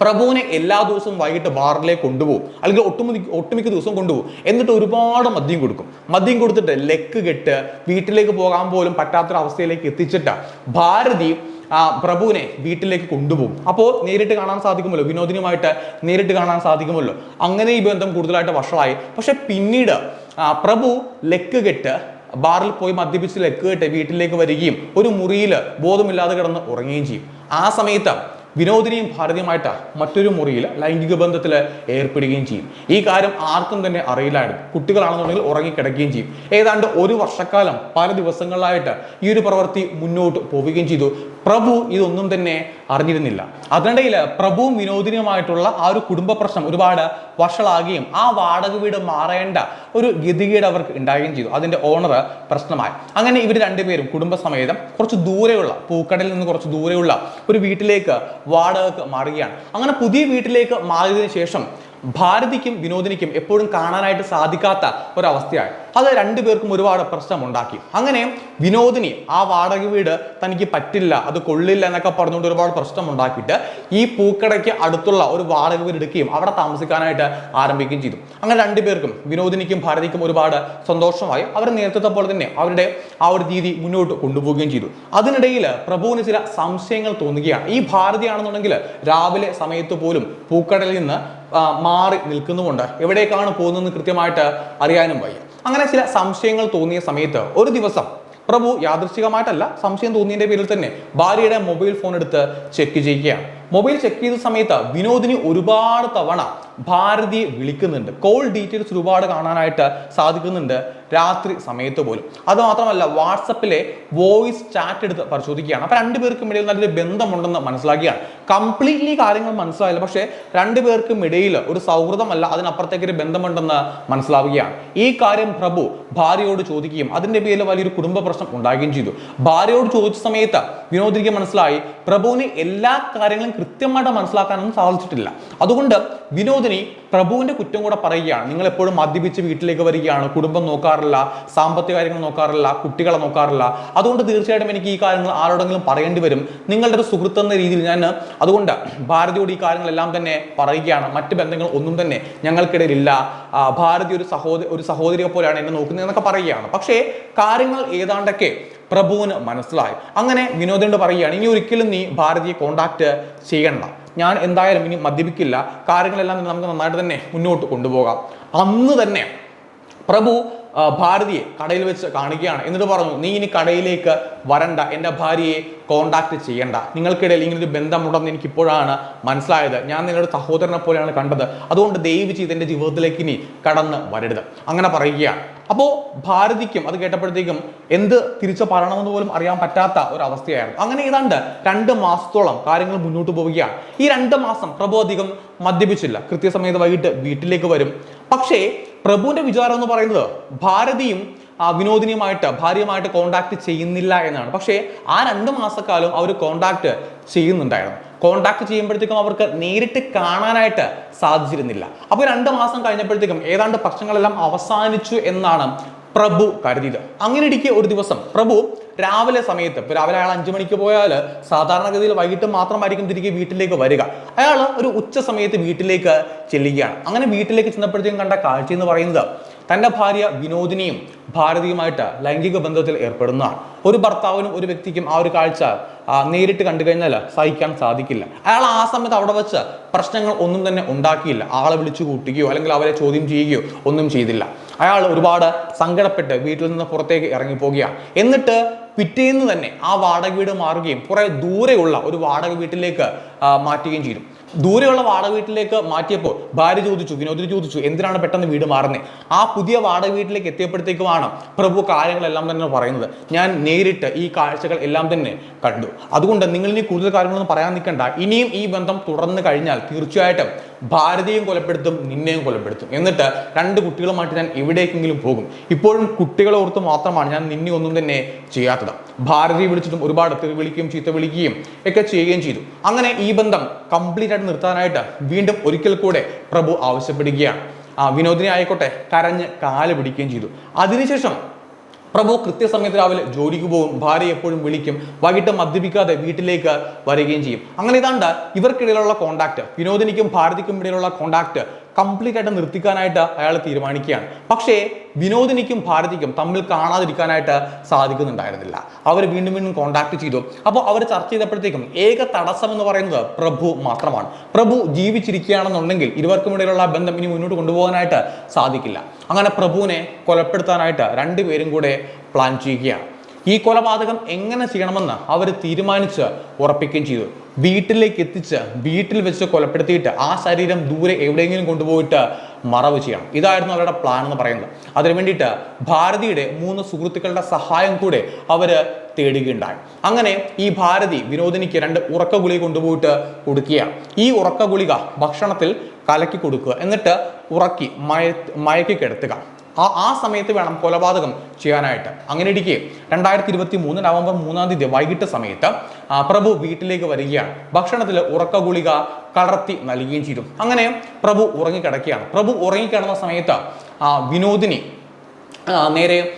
പ്രഭുവിനെ എല്ലാ ദിവസവും വൈകിട്ട് ബാറിലേക്ക് കൊണ്ടുപോകും. അല്ലെങ്കിൽ ഒട്ടുമിക്ക ഒട്ടുമിക്ക ദിവസവും കൊണ്ടുപോകും. എന്നിട്ട് ഒരുപാട് മദ്യം കൊടുക്കും. മദ്യം കൊടുത്തിട്ട് ലെക്ക് കെട്ട് വീട്ടിലേക്ക് പോകാൻ പോലും പറ്റാത്തൊരവസ്ഥയിലേക്ക് എത്തിച്ചിട്ട് ഭാരതി ആ പ്രഭുവിനെ വീട്ടിലേക്ക് കൊണ്ടുപോകും. അപ്പോൾ നേരിട്ട് കാണാൻ സാധിക്കുമല്ലോ. വിനോദിനുമായിട്ട് നേരിട്ട് കാണാൻ സാധിക്കുമല്ലോ. അങ്ങനെ ഈ ബന്ധം കൂടുതലായിട്ട് വഷളായി. പക്ഷെ പിന്നീട് പ്രഭു ലെക്ക് കെട്ട് ബാറിൽ പോയി മദ്യപിച്ച് ലെക്ക് വീട്ടിലേക്ക് വരികയും ഒരു മുറിയിൽ ബോധമില്ലാതെ കിടന്ന് ഉറങ്ങുകയും ചെയ്യും. ആ സമയത്ത് വിനോദിനിയും ഭാരതിയുമായിട്ട് മറ്റൊരു മുറിയിൽ ലൈംഗിക ബന്ധത്തിൽ ഏർപ്പെടുകയും ചെയ്യും. ഈ കാര്യം ആർക്കും തന്നെ അറിയില്ലായിരുന്നു. കുട്ടികളാണെന്നുണ്ടെങ്കിൽ ഉറങ്ങിക്കിടക്കുകയും ചെയ്യും. ഏതാണ്ട് ഒരു വർഷക്കാലം പല ദിവസങ്ങളിലായിട്ട് ഈ ഒരു പ്രവൃത്തി മുന്നോട്ട് പോവുകയും ചെയ്തു. പ്രഭു ഇതൊന്നും തന്നെ അറിഞ്ഞിരുന്നില്ല. അതിനിടയിൽ പ്രഭുവും വിനോദിനിയുമായിട്ടുള്ള ആ ഒരു കുടുംബ പ്രശ്നം ഒരുപാട് വഷളാകുകയും ആ വാടക വീട് മാറേണ്ട ഒരു ഗതികേട് അവർക്ക് ഉണ്ടാകുകയും ചെയ്തു. അതിന്റെ ഓണർ പ്രശ്നമായി. അങ്ങനെ ഇവർ രണ്ടുപേരും കുടുംബസമേതം കുറച്ച് ദൂരെയുള്ള പൂക്കടയിൽ നിന്ന് കുറച്ച് ദൂരെയുള്ള ഒരു വീട്ടിലേക്ക് വാടകക്ക് മാറുകയാണ്. അങ്ങനെ പുതിയ വീട്ടിലേക്ക് മാറിയതിനു ശേഷം ഭാരതിക്കും വിനോദിനിക്കും എപ്പോഴും കാണാനായിട്ട് സാധിക്കാത്ത ഒരവസ്ഥയായി. അത് രണ്ടുപേർക്കും ഒരുപാട് പ്രശ്നമുണ്ടാക്കി. അങ്ങനെ വിനോദിനി ആ വാടക വീട് തനിക്ക് പറ്റില്ല അത് കൊള്ളില്ല എന്നൊക്കെ പറഞ്ഞുകൊണ്ട് ഒരുപാട് പ്രശ്നം ഉണ്ടാക്കിയിട്ട് ഈ പൂക്കടയ്ക്ക് അടുത്തുള്ള ഒരു വാടക വീട് എടുക്കുകയും അവിടെ താമസിക്കാനായിട്ട് ആരംഭിക്കുകയും ചെയ്തു. അങ്ങനെ രണ്ടുപേർക്കും വിനോദിനിക്കും ഭാരതിക്കും ഒരുപാട് സന്തോഷമായി. അവർ നേരത്തെ പോലെ തന്നെ അവരുടെ ആ ഒരു രീതി മുന്നോട്ട് കൊണ്ടുപോവുകയും ചെയ്തു. അതിനിടയിൽ പ്രഭുവിന് ചില സംശയങ്ങൾ തോന്നുകയാണ്. ഈ ഭാരതിയാണെന്നുണ്ടെങ്കിൽ രാവിലെ സമയത്ത് പോലും പൂക്കടയിൽ നിന്ന് മാറി നിൽക്കുന്നുമുണ്ട്. എവിടേക്കാണ് പോകുന്നതെന്ന് കൃത്യമായിട്ട് അറിയാനും വയ്യ. അങ്ങനെ ചില സംശയങ്ങൾ തോന്നിയ സമയത്ത് ഒരു ദിവസം പ്രഭു യാദൃശികമായിട്ടല്ല സംശയം തോന്നിയതിന്റെ പേരിൽ തന്നെ ഭാര്യയുടെ മൊബൈൽ ഫോൺ എടുത്ത് ചെക്ക് ചെയ്യുകയാണ്. മൊബൈൽ ചെക്ക് ചെയ്ത സമയത്ത് വിനോദിനി ഒരുപാട് തവണ ഭാരതിയെ വിളിക്കുന്നുണ്ട്. കോൾ ഡീറ്റെയിൽസ് ഒരുപാട് കാണാനായിട്ട് സാധിക്കുന്നുണ്ട്. രാത്രി സമയത്ത് പോലും. അതുമാത്രമല്ല വാട്സപ്പിലെ വോയിസ് ചാറ്റ് എടുത്ത് പരിശോധിക്കുകയാണ്. അപ്പൊ രണ്ടുപേർക്കും ഇടയിൽ നല്ലൊരു ബന്ധമുണ്ടെന്ന് മനസ്സിലാക്കിയാണ്. കംപ്ലീറ്റ്ലി കാര്യങ്ങൾ മനസ്സിലായില്ല. പക്ഷേ രണ്ടുപേർക്കും ഇടയിൽ ഒരു സൗഹൃദമല്ല അതിനപ്പുറത്തേക്ക് ഒരു ബന്ധമുണ്ടെന്ന് മനസ്സിലാവുകയാണ്. ഈ കാര്യം പ്രഭു ഭാര്യയോട് ചോദിക്കുകയും അതിന്റെ പേരിൽ വലിയൊരു കുടുംബ പ്രശ്നം ഉണ്ടാകുകയും ചെയ്തു. ഭാര്യയോട് ചോദിച്ച സമയത്ത് വിനോദിക്ക് മനസ്സിലായി പ്രഭുവിന് എല്ലാ കാര്യങ്ങളും കൃത്യമായിട്ട് മനസ്സിലാക്കാനൊന്നും സാധിച്ചിട്ടില്ല. അതുകൊണ്ട് വിനോദിനി പ്രഭുവിന്റെ കുറ്റം കൂടെ പറയുകയാണ്. നിങ്ങൾ എപ്പോഴും മദ്യപിച്ച് വീട്ടിലേക്ക് വരികയാണ് കുടുംബം നോക്കാറില്ല സാമ്പത്തിക കാര്യങ്ങൾ നോക്കാറില്ല കുട്ടികളെ നോക്കാറില്ല. അതുകൊണ്ട് തീർച്ചയായിട്ടും എനിക്ക് ഈ കാര്യങ്ങൾ ആരോടെങ്കിലും പറയേണ്ടി വരും. നിങ്ങളുടെ ഒരു സുഹൃത്ത് എന്ന രീതിയിൽ ഞാൻ അതുകൊണ്ട് ഭാരതിയോട് ഈ കാര്യങ്ങളെല്ലാം തന്നെ പറയുകയാണ്. മറ്റ് ബന്ധങ്ങൾ ഒന്നും തന്നെ ഞങ്ങൾക്കിടയിലില്ല. ഭാരതി ഒരു സഹോദരി ഒരു സഹോദരിയെ പോലെയാണ് എന്നെ നോക്കുന്നത് എന്നൊക്കെ പറയുകയാണ്. പക്ഷേ കാര്യങ്ങൾ ഏതാണ്ടൊക്കെ പ്രഭുവിന് മനസ്സിലായി. അങ്ങനെ വിനോദിനോട് പറയുകയാണ് ഇനി ഒരിക്കലും നീ ഭാരതിയെ കോണ്ടാക്ട് ചെയ്യണ്ട. ഞാൻ എന്തായാലും ഇനി മദ്യപിക്കില്ല. കാര്യങ്ങളെല്ലാം നമുക്ക് നന്നായിട്ട് തന്നെ മുന്നോട്ട് കൊണ്ടുപോകാം. അന്ന് തന്നെ പ്രഭു ഭാരതിയെ കടയിൽ വെച്ച് കാണുകയാണ് എന്നിട്ട് പറഞ്ഞു നീ ഇനി കടയിലേക്ക് വരണ്ട. എന്റെ ഭാര്യയെ കോണ്ടാക്ട് ചെയ്യണ്ട. നിങ്ങൾക്കിടയിൽ ഇങ്ങനൊരു ബന്ധമുണ്ടെന്ന് എനിക്ക് ഇപ്പോഴാണ് മനസ്സിലായത്. ഞാൻ നിങ്ങളുടെ സഹോദരനെ പോലെയാണ് കണ്ടത്. അതുകൊണ്ട് ദയവ് ചെയ്ത് എന്റെ ജീവിതത്തിലേക്ക് ഇനി കടന്ന് വരരുത്. അങ്ങനെ പറയുകയാണ്. അപ്പോൾ ഭാരതിക്കും അത് കേട്ടപ്പോഴത്തേക്കും എന്ത് തിരിച്ചു പറയണമെന്ന് പോലും അറിയാൻ പറ്റാത്ത ഒരു അവസ്ഥയായിരുന്നു അങ്ങനെ ഏതാണ്ട് രണ്ട് മാസത്തോളം കാര്യങ്ങൾ മുന്നോട്ട് പോവുകയാണ്. ഈ രണ്ട് മാസം പ്രഭു അധികം മദ്യപിച്ചില്ല. കൃത്യസമയത്ത് വൈകിട്ട് വീട്ടിലേക്ക് വരും. പക്ഷേ പ്രഭുവിന്റെ വിചാരം എന്ന് പറയുന്നത് ഭാരതിയും വിനോദിനിയുമായിട്ട് ഭാര്യയുമായിട്ട് കോണ്ടാക്ട് ചെയ്യുന്നില്ല എന്നാണ്. പക്ഷേ ആ രണ്ട് മാസക്കാലം അവർ കോണ്ടാക്ട് ചെയ്യുന്നുണ്ടായിരുന്നു. കോണ്ടാക്ട് ചെയ്യുമ്പോഴത്തേക്കും അവർക്ക് നേരിട്ട് കാണാനായിട്ട് സാധിച്ചിരുന്നില്ല. അപ്പോൾ രണ്ട് മാസം കഴിഞ്ഞപ്പോഴത്തേക്കും ഏതാണ്ട് പ്രശ്നങ്ങളെല്ലാം അവസാനിച്ചു എന്നാണ് പ്രഭു കരുതിയത്. അങ്ങനെ ഇരിക്കെ ഒരു ദിവസം പ്രഭു രാവിലെ സമയത്ത് ഇപ്പൊ രാവിലെ അയാൾ അഞ്ചു മണിക്ക് പോയാൽ സാധാരണഗതിയിൽ വൈകിട്ട് മാത്രമായിരിക്കും തിരികെ വീട്ടിലേക്ക് വരിക. അയാൾ ഒരു ഉച്ച സമയത്ത് വീട്ടിലേക്ക് ചെല്ലുകയാണ്. അങ്ങനെ വീട്ടിലേക്ക് ചെന്നപ്പോഴത്തേക്കും കണ്ട കാഴ്ച എന്ന് പറയുന്നത് തന്റെ ഭാര്യ വിനോദിനിയും ഭാരതിയുമായിട്ട് ലൈംഗിക ബന്ധത്തിൽ ഏർപ്പെടുന്നതാണ്. ഒരു ഭർത്താവിനും ഒരു വ്യക്തിക്കും ആ ഒരു കാഴ്ച നേരിട്ട് കണ്ടു കഴിഞ്ഞാൽ സഹിക്കാൻ സാധിക്കില്ല. അയാൾ ആ സമയത്ത് അവിടെ വെച്ച് പ്രശ്നങ്ങൾ ഒന്നും തന്നെ ഉണ്ടാക്കിയില്ല. ആളെ വിളിച്ചു കൂട്ടുകയോ അല്ലെങ്കിൽ അവരെ ചോദ്യം ചെയ്യുകയോ ഒന്നും ചെയ്തില്ല. അയാൾ ഒരുപാട് സങ്കടപ്പെട്ട് വീട്ടിൽ നിന്ന് പുറത്തേക്ക് ഇറങ്ങിപ്പോകുകയാണ്. എന്നിട്ട് പിറ്റേന്ന് തന്നെ ആ വാടക വീട് മാറുകയും കുറെ ദൂരെയുള്ള ഒരു വാടക വീട്ടിലേക്ക് മാറ്റുകയും ചെയ്തു. ദൂരെയുള്ള വാടക വീട്ടിലേക്ക് മാറ്റിയപ്പോൾ ഭാര്യ ചോദിച്ചു വിനോദിനി ചോദിച്ചു എന്തിനാണ് പെട്ടെന്ന് വീട് മാറുന്നത് ആ പുതിയ വാടക വീട്ടിലേക്ക് എത്തിയപ്പോഴത്തേക്കുമാണ് പ്രഭു കാര്യങ്ങളെല്ലാം തന്നെ പറയുന്നത്. ഞാൻ നേരിട്ട് ഈ കാഴ്ചകൾ എല്ലാം തന്നെ കണ്ടു. അതുകൊണ്ട് നിങ്ങൾ ഇനി കൂടുതൽ കാര്യങ്ങളൊന്നും പറയാൻ നിൽക്കണ്ട. ഇനിയും ഈ ബന്ധം തുടർന്ന് കഴിഞ്ഞാൽ തീർച്ചയായിട്ടും ഭാരതിയും കൊലപ്പെടുത്തും നിന്നെയും കൊലപ്പെടുത്തും. എന്നിട്ട് രണ്ട് കുട്ടികളുമായിട്ട് ഞാൻ എവിടേക്കെങ്കിലും പോകും. ഇപ്പോഴും കുട്ടികളെ ഓർത്ത് മാത്രമാണ് ഞാൻ നിന്നെ ഒന്നും തന്നെ ചെയ്യാത്തത്. ഭാരതി വിളിച്ചിട്ടും ഒരുപാട് തെറി വിളിക്കുകയും ചീത്ത വിളിക്കുകയും ഒക്കെ ചെയ്യുകയും ചെയ്തു. അങ്ങനെ ഈ ബന്ധം കംപ്ലീറ്റ് ആയിട്ട് നിർത്താനായിട്ട് വീണ്ടും ഒരിക്കൽ കൂടെ പ്രഭു ആവശ്യപ്പെടുകയാണ്. ആ വിനോദിനി ആയിക്കോട്ടെ കരഞ്ഞ് കാൽ പിടിക്കുകയും ചെയ്തു. അതിനുശേഷം പ്രഭു കൃത്യസമയത്ത് രാവിലെ ജോലിക്ക് പോകും ഭാര്യ എപ്പോഴും വിളിക്കും വൈകിട്ട് മദ്യപിക്കാതെ വീട്ടിലേക്ക് വരികയും ചെയ്യും. അങ്ങനെ ഇതാണ്ട് ഇവർക്കിടയിലുള്ള കോണ്ടാക്ട് വിനോദിനിക്കും ഭാരതിക്കും ഇടയിലുള്ള കോണ്ടാക്ട് കംപ്ലീറ്റ് ആയിട്ട് നിർത്തിക്കാനായിട്ട് അയാൾ തീരുമാനിക്കുകയാണ്. പക്ഷേ വിനോദിനിക്കും ഭാരതിക്കും തമ്മിൽ കാണാതിരിക്കാനായിട്ട് സാധിക്കുന്നുണ്ടായിരുന്നില്ല. അവർ വീണ്ടും വീണ്ടും കോണ്ടാക്ട് ചെയ്തു. അപ്പോൾ അവർ ചർച്ച ചെയ്തപ്പോഴത്തേക്കും ഏക തടസ്സം എന്ന് പറയുന്നത് പ്രഭു മാത്രമാണ്. പ്രഭു ജീവിച്ചിരിക്കുകയാണെന്നുണ്ടെങ്കിൽ ഇരുവർക്കും ഇടയിലുള്ള ബന്ധം ഇനി മുന്നോട്ട് കൊണ്ടുപോകാനായിട്ട് സാധിക്കില്ല. അങ്ങനെ പ്രഭുവിനെ കൊലപ്പെടുത്താനായിട്ട് രണ്ടുപേരും കൂടെ പ്ലാൻ ചെയ്യുകയാണ്. ഈ കൊലപാതകം എങ്ങനെ ചെയ്യണമെന്ന് അവർ തീരുമാനിച്ച് ഉറപ്പിക്കുകയും ചെയ്തു. വീട്ടിലേക്ക് എത്തിച്ച് വീട്ടിൽ വെച്ച് കൊലപ്പെടുത്തിയിട്ട് ആ ശരീരം ദൂരെ എവിടെയെങ്കിലും കൊണ്ടുപോയിട്ട് മറവ് ചെയ്യണം. ഇതായിരുന്നു അവരുടെ പ്ലാൻ എന്ന് പറയുന്നത്. അതിനു വേണ്ടിയിട്ട് ഭാരതിയുടെ മൂന്ന് സുഹൃത്തുക്കളുടെ സഹായം കൂടെ അവർ തേടുകയുണ്ടായി. അങ്ങനെ ഈ ഭാരതി വിനോദിനിക്ക് രണ്ട് ഉറക്ക ഗുളിക കൊണ്ടുപോയിട്ട് കൊടുക്കുകയാണ്. ഈ ഉറക്ക ഗുളിക ഭക്ഷണത്തിൽ കലക്കി കൊടുക്കുക. എന്നിട്ട് ഉറക്കി മയ മയക്കി കിടത്തുക. ആ ആ സമയത്ത് വേണം കൊലപാതകം ചെയ്യാനായിട്ട്. അങ്ങനെ ഇരിക്കെ. രണ്ടായിരത്തി ഇരുപത്തി മൂന്ന് നവംബർ മൂന്നാം തീയതി വൈകിട്ട് സമയത്ത് പ്രഭു വീട്ടിലേക്ക് വരികയാണ്. ഭക്ഷണത്തിൽ ഉറക്ക ഗുളിക കടർത്തി നൽകുകയും ചെയ്തു. അങ്ങനെ പ്രഭു ഉറങ്ങിക്കിടക്കുകയാണ്. പ്രഭു ഉറങ്ങിക്കിടന്ന സമയത്ത് ആ, വിനോദിനി നേരെ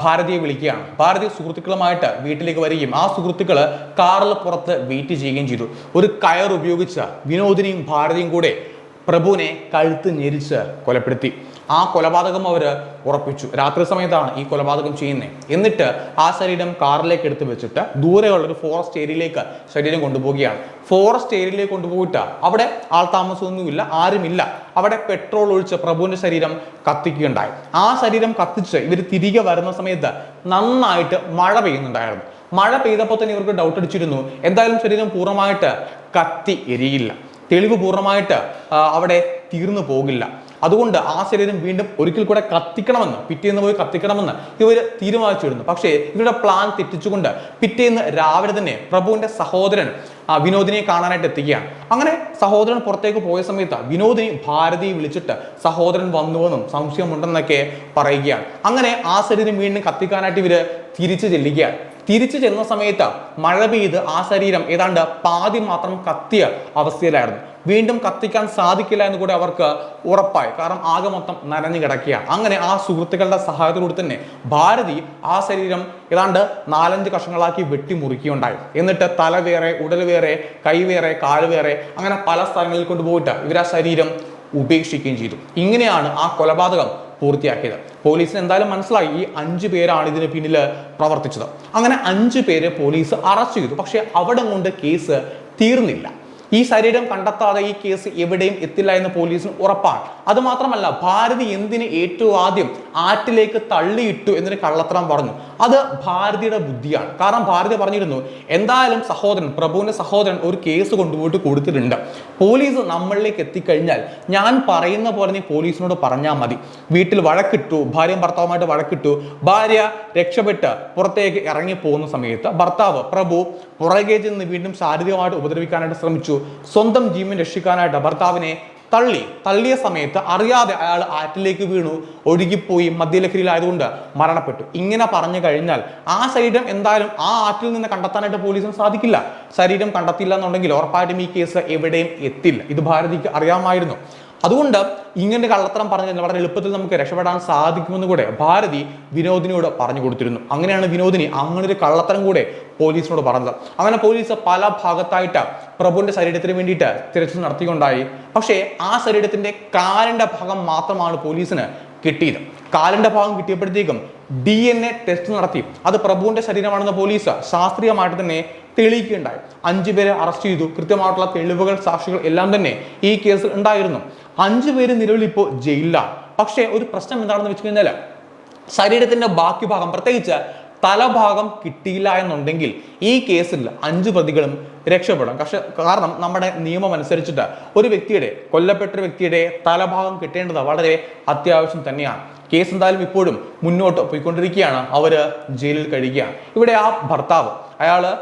ഭാരതിയെ വിളിക്കുകയാണ്. ഭാരതി സുഹൃത്തുക്കളുമായിട്ട് വീട്ടിലേക്ക് വരികയും ആ സുഹൃത്തുക്കൾ കാറിൽ പുറത്ത് വെയിറ്റ് ചെയ്യുകയും ചെയ്തു. ഒരു കയർ ഉപയോഗിച്ച് വിനോദിനിയും ഭാരതിയും കൂടെ പ്രഭുവിനെ കഴുത്ത് ഞെരിച്ച് കൊലപ്പെടുത്തി. ആ കൊലപാതകം അവർ ഉറപ്പിച്ചു. രാത്രി സമയത്താണ് ഈ കൊലപാതകം ചെയ്യുന്നത് എന്നിട്ട് ആ ശരീരം കാറിലേക്ക് എടുത്ത് വെച്ചിട്ട് ദൂരെയുള്ള ഒരു ഫോറസ്റ്റ് ഏരിയയിലേക്ക് ശരീരം കൊണ്ടുപോവുകയാണ്. ഫോറസ്റ്റ് ഏരിയയിലേക്ക് കൊണ്ടുപോയിട്ട് അവിടെ ആൾ താമസമൊന്നുമില്ല ആരുമില്ല. അവിടെ പെട്രോൾ ഒഴിച്ച് പ്രഭുവിന്റെ ശരീരം കത്തിക്കുകയുണ്ടായി. ആ ശരീരം കത്തിച്ച് ഇവർ തിരികെ വരുന്ന സമയത്ത് നന്നായിട്ട് മഴ പെയ്യുന്നുണ്ടായിരുന്നു. മഴ പെയ്തപ്പോൾ തന്നെ ഇവർക്ക് ഡൗട്ട് അടിച്ചിരുന്നു. എന്തായാലും ശരീരം പൂർണമായിട്ട് കത്തി എരിയില്ല. തെളിവ് പൂർണമായിട്ട് അവിടെ തീർന്നു പോകില്ല. അതുകൊണ്ട് ആ ശരീരം വീണ്ടും ഒരിക്കൽ കൂടെ കത്തിക്കണമെന്ന് പിറ്റേന്ന് പോയി കത്തിക്കണമെന്ന് ഇവർ തീരുമാനിച്ചിരുന്നു. പക്ഷേ ഇവരുടെ പ്ലാൻ തെറ്റിച്ചുകൊണ്ട് പിറ്റേന്ന് രാവിലെ തന്നെ പ്രഭുവിന്റെ സഹോദരൻ ആ വിനോദിനെ കാണാനായിട്ട് എത്തുകയാണ് അങ്ങനെ സഹോദരൻ പുറത്തേക്ക് പോയ സമയത്ത് വിനോദിനി ഭാരതിയെ വിളിച്ചിട്ട് സഹോദരൻ വന്നുവെന്നും സംശയമുണ്ടെന്നൊക്കെ പറയുകയാണ്. അങ്ങനെ ആ ശരീരം വീണ്ടും കത്തിക്കാനായിട്ട് ഇവർ തിരിച്ചു ചെല്ലുകയാണ്. തിരിച്ചു ചെന്ന സമയത്ത് മഴ പെയ്ത് ആ ശരീരം ഏതാണ്ട് പാതി മാത്രം കത്തിയ അവസ്ഥയിലായിരുന്നു. വീണ്ടും കത്തിക്കാൻ സാധിക്കില്ല എന്ന് കൂടി അവർക്ക് ഉറപ്പായി. കാരണം ആകെ മൊത്തം നനഞ്ഞു കിടക്കുകയാണ്. അങ്ങനെ ആ സുഹൃത്തുക്കളുടെ സഹായത്തിലൂടെ തന്നെ ഭാരതി ആ ശരീരം ഏതാണ്ട് നാലഞ്ച് കഷങ്ങളാക്കി വെട്ടിമുറിക്കുകയുണ്ടായി. എന്നിട്ട് തല വേറെ ഉടൽ വേറെ കൈ വേറെ കാൽ വേറെ അങ്ങനെ പല സ്ഥലങ്ങളിൽ കൊണ്ടുപോയിട്ട് ഇവർ ആ ശരീരം ഉപേക്ഷിക്കുകയും ചെയ്തു. ഇങ്ങനെയാണ് ആ കൊലപാതകം പൂർത്തിയാക്കിയത്. പോലീസിന് എന്തായാലും മനസ്സിലായി ഈ അഞ്ചു പേരാണ് ഇതിന് പിന്നിൽ പ്രവർത്തിച്ചത്. അങ്ങനെ അഞ്ചു പേരെ പോലീസ് അറസ്റ്റ് ചെയ്തു. പക്ഷേ അവിടെ കൊണ്ട് കേസ് തീർന്നില്ല. ഈ ശരീരം കണ്ടെത്താതെ ഈ കേസ് എവിടെയും എത്തില്ല എന്ന് പോലീസിന് ഉറപ്പാണ്. അതുമാത്രമല്ല ഭാരതി എന്തിന് ഏറ്റവും ആദ്യം ആറ്റിലേക്ക് തള്ളിയിട്ടു എന്നൊരു കള്ളത്തരം പറഞ്ഞു. അത് ഭാരതിയുടെ ബുദ്ധിയാണ്. കാരണം ഭാരതി പറഞ്ഞിരുന്നു എന്തായാലും സഹോദരൻ പ്രഭുവിന്റെ സഹോദരൻ ഒരു കേസ് കൊണ്ടുപോയിട്ട് കൊടുത്തിട്ടുണ്ട്. പോലീസ് നമ്മളിലേക്ക് എത്തിക്കഴിഞ്ഞാൽ ഞാൻ പറയുന്ന പോലെ നീ പോലീസിനോട് പറഞ്ഞാൽ മതി. വീട്ടിൽ വഴക്കിട്ടു ഭാര്യയും ഭർത്താവുമായിട്ട് വഴക്കിട്ടു ഭാര്യ രക്ഷപ്പെട്ട് പുറത്തേക്ക് ഇറങ്ങി പോകുന്ന സമയത്ത് ഭർത്താവ് പ്രഭു പുറകെ ചെന്ന് വീണ്ടും ശാരീരികമായിട്ട് ഉപദ്രവിക്കാനായിട്ട് ശ്രമിച്ചു. സ്വന്തം ജീവൻ രക്ഷിക്കാനായിട്ട് ഭർത്താവിനെ തള്ളി. തള്ളിയ സമയത്ത് അറിയാതെ അയാൾ ആറ്റിലേക്ക് വീണു ഒഴുകിപ്പോയി മദ്യലഹരിയിലായതുകൊണ്ട് മരണപ്പെട്ടു. ഇങ്ങനെ പറഞ്ഞു കഴിഞ്ഞാൽ ആ ശരീരം എന്തായാലും ആ ആറ്റിൽ നിന്ന് കണ്ടെത്താനായിട്ട് പോലീസിന് സാധിക്കില്ല. ശരീരം കണ്ടെത്തില്ല എന്നുണ്ടെങ്കിൽ ഉറപ്പായിട്ടും ഈ കേസ് എവിടെയും എത്തില്ല. ഇത് ഭാരതിക്ക് അറിയാമായിരുന്നു. അതുകൊണ്ട് ഇങ്ങനെ കള്ളത്തരം പറഞ്ഞു വളരെ എളുപ്പത്തിൽ നമുക്ക് രക്ഷപ്പെടാൻ സാധിക്കുമെന്ന് കൂടെ ഭാരതി വിനോദിനിയോട് പറഞ്ഞു കൊടുത്തിരുന്നു. അങ്ങനെയാണ് വിനോദിനി അങ്ങനെ ഒരു കള്ളത്തരം കൂടെ പോലീസിനോട് പറഞ്ഞത്. അങ്ങനെ പോലീസ് പല ഭാഗത്തായിട്ട് പ്രഭുവിന്റെ ശരീരത്തിന് വേണ്ടിയിട്ട് തിരച്ചിൽ നടത്തിക്കൊണ്ടായി. പക്ഷേ ആ ശരീരത്തിന്റെ കാലിന്റെ ഭാഗം മാത്രമാണ് പോലീസിന് കിട്ടിയത്. കാലിന്റെ ഭാഗം കിട്ടിയപ്പോഴത്തേക്കും ഡി എൻ എ ടെസ്റ്റ് നടത്തി. അത് പ്രഭുവിന്റെ ശരീരമാണെന്ന് പോലീസ് ശാസ്ത്രീയമായിട്ട് തന്നെ തെളിയിക്കുകയുണ്ടായി. അഞ്ചുപേരെ അറസ്റ്റ് ചെയ്തു. കൃത്യമായിട്ടുള്ള തെളിവുകൾ സാക്ഷികൾ എല്ലാം തന്നെ ഈ കേസിൽ ഉണ്ടായിരുന്നു. അഞ്ചു പേര് നിലവിൽ ഇപ്പോൾ ജയിലിലാണ് പക്ഷേ ഒരു പ്രശ്നം എന്താണെന്ന് വെച്ച് കഴിഞ്ഞാൽ ശരീരത്തിന്റെ ബാക്കി ഭാഗം പ്രത്യേകിച്ച് തലഭാഗം കിട്ടിയില്ല എന്നുണ്ടെങ്കിൽ ഈ കേസിൽ അഞ്ച് പ്രതികളും രക്ഷപ്പെടും. പക്ഷെ കാരണം നമ്മുടെ നിയമം അനുസരിച്ചിട്ട് ഒരു വ്യക്തിയുടെ കൊല്ലപ്പെട്ട വ്യക്തിയുടെ തലഭാഗം കിട്ടേണ്ടത് വളരെ അത്യാവശ്യം തന്നെയാണ്. കേസ് എന്തായാലും ഇപ്പോഴും മുന്നോട്ട് പോയിക്കൊണ്ടിരിക്കുകയാണ്. അവർ ജയിലിൽ കഴിയുകയാണ്. ഇവിടെ ആ ഭർത്താവ് അയാൾ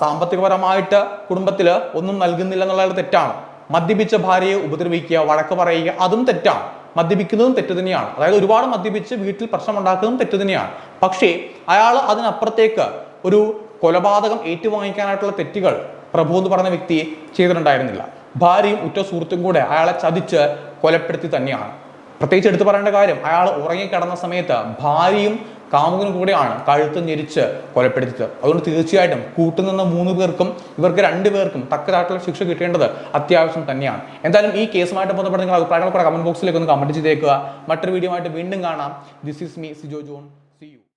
സാമ്പത്തികപരമായിട്ട് കുടുംബത്തിൽ ഒന്നും നൽകുന്നില്ല എന്നുള്ളത് തെറ്റാണ്. മദ്യപിച്ച ഭാര്യയെ ഉപദ്രവിക്കുക വഴക്ക് പറയുക അതും തെറ്റാണ്. മദ്യപിക്കുന്നതും തെറ്റ് തന്നെയാണ്. അതായത് ഒരുപാട് മദ്യപിച്ച് വീട്ടിൽ പ്രശ്നമുണ്ടാക്കുന്നതും തെറ്റ് തന്നെയാണ്. പക്ഷേ അയാൾ അതിനപ്പുറത്തേക്ക് ഒരു കൊലപാതകം ഏറ്റുവാങ്ങിക്കാനായിട്ടുള്ള തെറ്റുകൾ പ്രഭു എന്ന് പറഞ്ഞ വ്യക്തി ചെയ്തിട്ടുണ്ടായിരുന്നില്ല. ഭാര്യയും ഉറ്റ സുഹൃത്തും കൂടെ അയാളെ ചതിച്ച് കൊലപ്പെടുത്തി തന്നെയാണ്. പ്രത്യേകിച്ച് എടുത്തു പറയേണ്ട കാര്യം അയാൾ ഉറങ്ങിക്കിടന്ന സമയത്ത് ഭാര്യയും കാമുകനും കൂടെയാണ് കഴുത്ത് ഞെരിച്ച് കൊലപ്പെടുത്തിയത്. അതുകൊണ്ട് തീർച്ചയായിട്ടും കൂട്ടുനിന്ന മൂന്ന് പേർക്കും ഇവർക്ക് രണ്ടു പേർക്കും തക്കതായിട്ടുള്ള ശിക്ഷ കിട്ടേണ്ടത് അത്യാവശ്യം തന്നെയാണ്. എന്തായാലും ഈ കേസുമായിട്ട് ബന്ധപ്പെട്ട് നിങ്ങൾ അഭിപ്രായങ്ങൾ കൂടെ കമന്റ് ബോക്സിലേക്ക് ഒന്ന് കമന്റ് ചെയ്തേക്കുക. മറ്റൊരു വീഡിയോ ആയിട്ട് വീണ്ടും കാണാം. This is me Sijo John